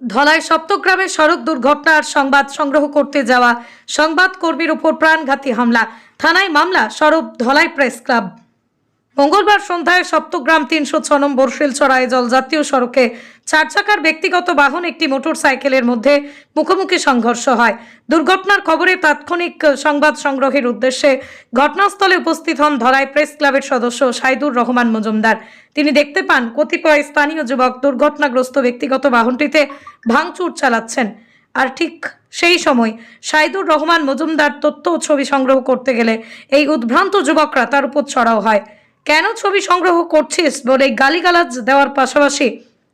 ধলাই সপ্তগ্রামে সড়ক দুর্ঘটনার সংবাদ সংগ্রহ করতে যাওয়া সংবাদ কর্মীর উপর প্রাণঘাতী হামলা। থানায় মামলা, সরব ধলাই প্রেস ক্লাব। মঙ্গলবার সন্ধ্যায় সপ্তগ্রাম তিনশো ছ নম্বর শিলচড়ায় জল জাতীয় সড়কে চার চাকার ব্যক্তিগত বাহন একটি মোটর সাইকেলের মধ্যে মুখোমুখি সংঘর্ষ হয়। দুর্ঘটনার খবরে তাৎক্ষণিক সংবাদ সংগ্রহের উদ্দেশ্যে ঘটনাস্থলে উপস্থিত হন ধলাই প্রেস ক্লাবের সদস্য সাইদুর রহমান মজুমদার। তিনি দেখতে পান, কতিপয় স্থানীয় যুবক দুর্ঘটনাগ্রস্ত ব্যক্তিগত বাহনটিতে ভাঙচুর চালাচ্ছেন। আর ঠিক সেই সময় সাইদুর রহমান মজুমদার তথ্য ছবি সংগ্রহ করতে গেলে এই উদ্ভ্রান্ত যুবকরা তার উপর চড়াও হয়। কেন ছবি সংগ্রহ করছিস বলে গালিগালাজ দেওয়ার পাশাপাশি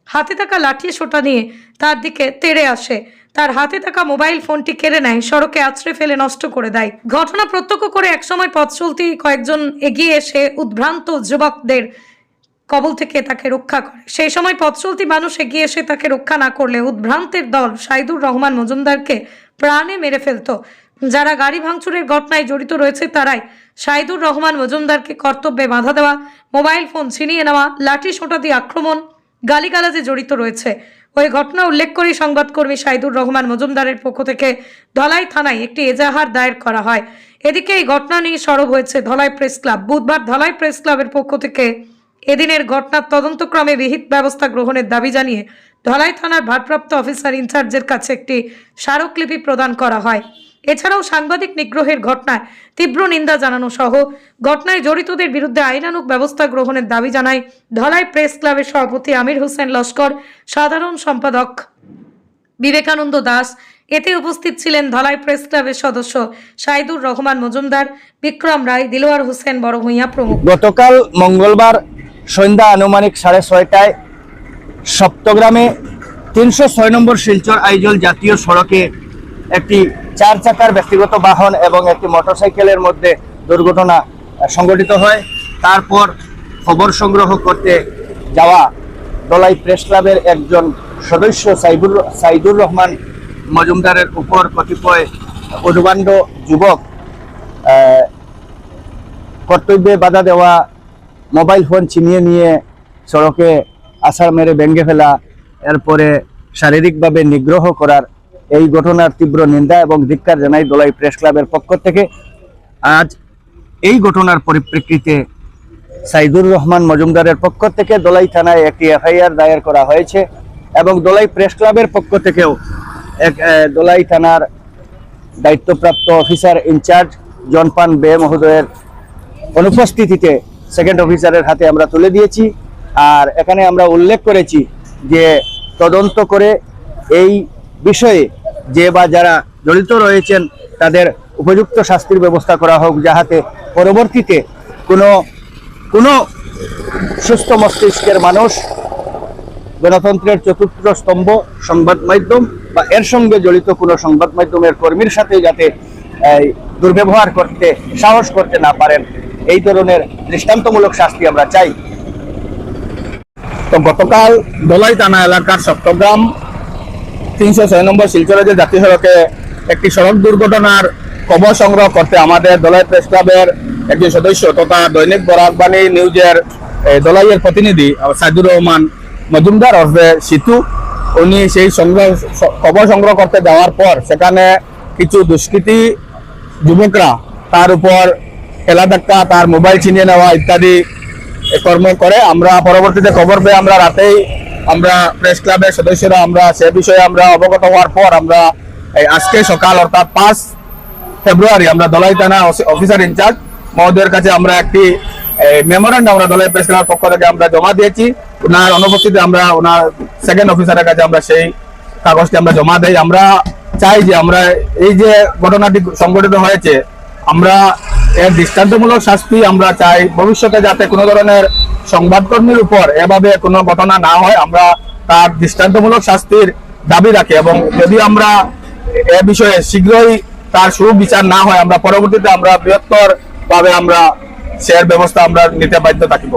হাতে থাকা লাঠি সোটা নিয়ে তার দিকে তেড়ে আসে। তার হাতে থাকা মোবাইল ফোনটি কেড়ে নেয়, সড়কে আছড়ে ফেলে নষ্ট করে দেয়। ঘটনা প্রত্যক্ষ করে একসময় পথ চলতি কয়েকজন এগিয়ে এসে উদ্ভ্রান্ত যুবকদের কবল থেকে তাকে রক্ষা করে। সেই সময় পথ চলতি মানুষ এগিয়ে এসে তাকে রক্ষা না করলে উদ্ভ্রান্তের দল সাইদুর রহমান মজুমদারকে প্রাণে মেরে ফেলতো। যারা গাড়ি ভাঙচুরের ঘটনায় জড়িত রয়েছে তারাই সাইদুর রহমান মজুমদারকে কর্তব্যে বাধা দেওয়া, মোবাইল ফোন ছিনিয়ে নেওয়া, লাঠি সোটা দিয়ে আক্রমণ, গালিগালাজে জড়িত রয়েছে। ওই ঘটনা উল্লেখ করে সংবাদকর্মী সাইদুর রহমান মজুমদারের পক্ষ থেকে ধলাই থানায় একটি এজাহার দায়ের করা হয়। এদিকে এই ঘটনা নিয়ে সরব হয়েছে ধলাই প্রেস ক্লাব। বুধবার ধলাই প্রেস ক্লাবের পক্ষ থেকে এদিনের ঘটনার তদন্তক্রমে বিহিত ব্যবস্থা গ্রহণের দাবি জানিয়ে ধলাই থানার ভারপ্রাপ্ত অফিসার ইনচার্জের কাছে একটি স্মারকলিপি প্রদান করা হয়। এছাড়াও সাংবাদিক নিগ্রহের ঘটনায় তীব্র নিন্দা জানানো সহ ঘটনায় জড়িতদের বিরুদ্ধে আইনানুক ব্যবস্থা গ্রহণের দাবি জানায় ধলাই প্রেস ক্লাবের সভাপতি আমির হোসেন লস্কর, সাধারণ সম্পাদক বিবেকানন্দ দাস। এতে উপস্থিত ছিলেন ধলাই প্রেস ক্লাবের সদস্য সাইদুর রহমান মজুমদার, বিক্রম রায় দিলোয়ার হোসেন বড়ভূঁইয়া প্রমুখ। গতকাল মঙ্গলবার সন্ধ্যা আনুমানিক সাড়ে ছয়টায় সপ্তগ্রামে তিনশো ছয় নম্বর শিলচর আইজল জাতীয় সড়কে একটি চার চাকার ব্যক্তিগত বাহন এবং একটি মোটরসাইকেলের মধ্যে দুর্ঘটনা সংঘটিত হয়। তারপর খবর সংগ্রহ করতে যাওয়া দলাই প্রেস ক্লাবের একজন সদস্য সাইদুর সাইদুর রহমান মজুমদারের উপর কতিপয় উদ্বান্ড যুবক কর্তব্যে বাধা দেওয়া, মোবাইল ফোন ছিনিয়ে নিয়ে সড়কে আছাড় মেরে ভেঙে ফেলা, এরপরে শারীরিকভাবে নিগ্রহ করার এই ঘটনার তীব্র নিন্দা এবং ধিক্কার জানাই দোলাই প্রেস ক্লাবের পক্ষ থেকে। আজ এই ঘটনার পরিপ্রেক্ষিতে সাইদুর রহমান মজুমদারের পক্ষ থেকে দোলাই থানায় একটি এফআইআর দায়ের করা হয়েছে এবং দোলাই প্রেস ক্লাবের পক্ষ থেকেও এক দোলাই থানার দায়িত্বপ্রাপ্ত অফিসার ইনচার্জ জনপান বে মহোদয়ের অনুপস্থিতিতে সেকেন্ড অফিসারের হাতে আমরা তুলে দিয়েছি। আর এখানে আমরা উল্লেখ করেছি যে তদন্ত করে এই বিষয়ে যে বা যারা জড়িত রয়েছেন, তাদের উপযুক্ত শাস্তির ব্যবস্থা করা হোক, যাহাতে পরবর্তীতে কোনো কোনো সুস্থ মস্তিষ্কের মানুষ গণতন্ত্রের চতুর্থ স্তম্ভ সংবাদ মাধ্যম বা এর সঙ্গে জড়িত কোনো সংবাদ মাধ্যমের কর্মীর সাথে যাতে দুর্ব্যবহার করতে, সাহস করতে না পারেন, এই ধরনের দৃষ্টান্তমূলক শাস্তি আমরা চাই। তো গতকাল দলাই থানা এলাকার সপ্তগ্রাম তিনশো ছয় নম্বর শিলচরে যে জাতীয় সড়কে একটি সড়ক দুর্ঘটনার খবর সংগ্রহ করতে আমাদের দলাই প্রেস ক্লাবের একজন সদস্য তথা দৈনিক বরাকবাণী নিউজের দলাইয়ের প্রতিনিধি সাইদুর রহমান মজুমদার ওরফে সিতু। উনি সেই সংগ্রহ, খবর সংগ্রহ করতে যাওয়ার পর সেখানে কিছু দুষ্কৃতী যুবকরা তার উপর খেলা ধাক্কা, তার মোবাইল ছিনিয়ে নেওয়া ইত্যাদি কর্ম করে। আমরা পরবর্তীতে খবর পেয়ে আমরা রাতেই আমরা প্রেস ক্লাবের সদস্যরা, আমরা সে বিষয়ে আমরা অবগত হওয়ার পর আমরা এই আজকে সকাল অর্থাৎ পাঁচ ফেব্রুয়ারি আমরা দলাই থানা অফিসার ইনচার্জ মহোদয়ের কাছে আমরা একটি মেমোরেন্ডাম আমরা দলাই প্রেস ক্লাবের পক্ষ থেকে আমরা জমা দিয়েছি। ওনার অনুপস্থিতিতে আমরা, ওনার সেকেন্ড অফিসারের কাছে আমরা সেই কাগজটি আমরা জমা দেই। আমরা চাই যে আমরা এই যে ঘটনাটি সংঘটিত হয়েছে, আমরা এর দৃষ্টান্তমূলক শাস্তি আমরা চাই। ভবিষ্যতে যাতে কোনো ধরনের সংবাদকর্মীর উপর এভাবে কোনো ঘটনা না হয়, আমরা তার দৃষ্টান্তমূলক শাস্তির দাবি রাখি এবং যদি আমরা এ বিষয়ে শীঘ্রই তার সুবিচার না হয়, আমরা পরবর্তীতে আমরা বৃহত্তর ভাবে আমরা শেয়ার ব্যবস্থা আমরা নিতে বাধ্য থাকিব।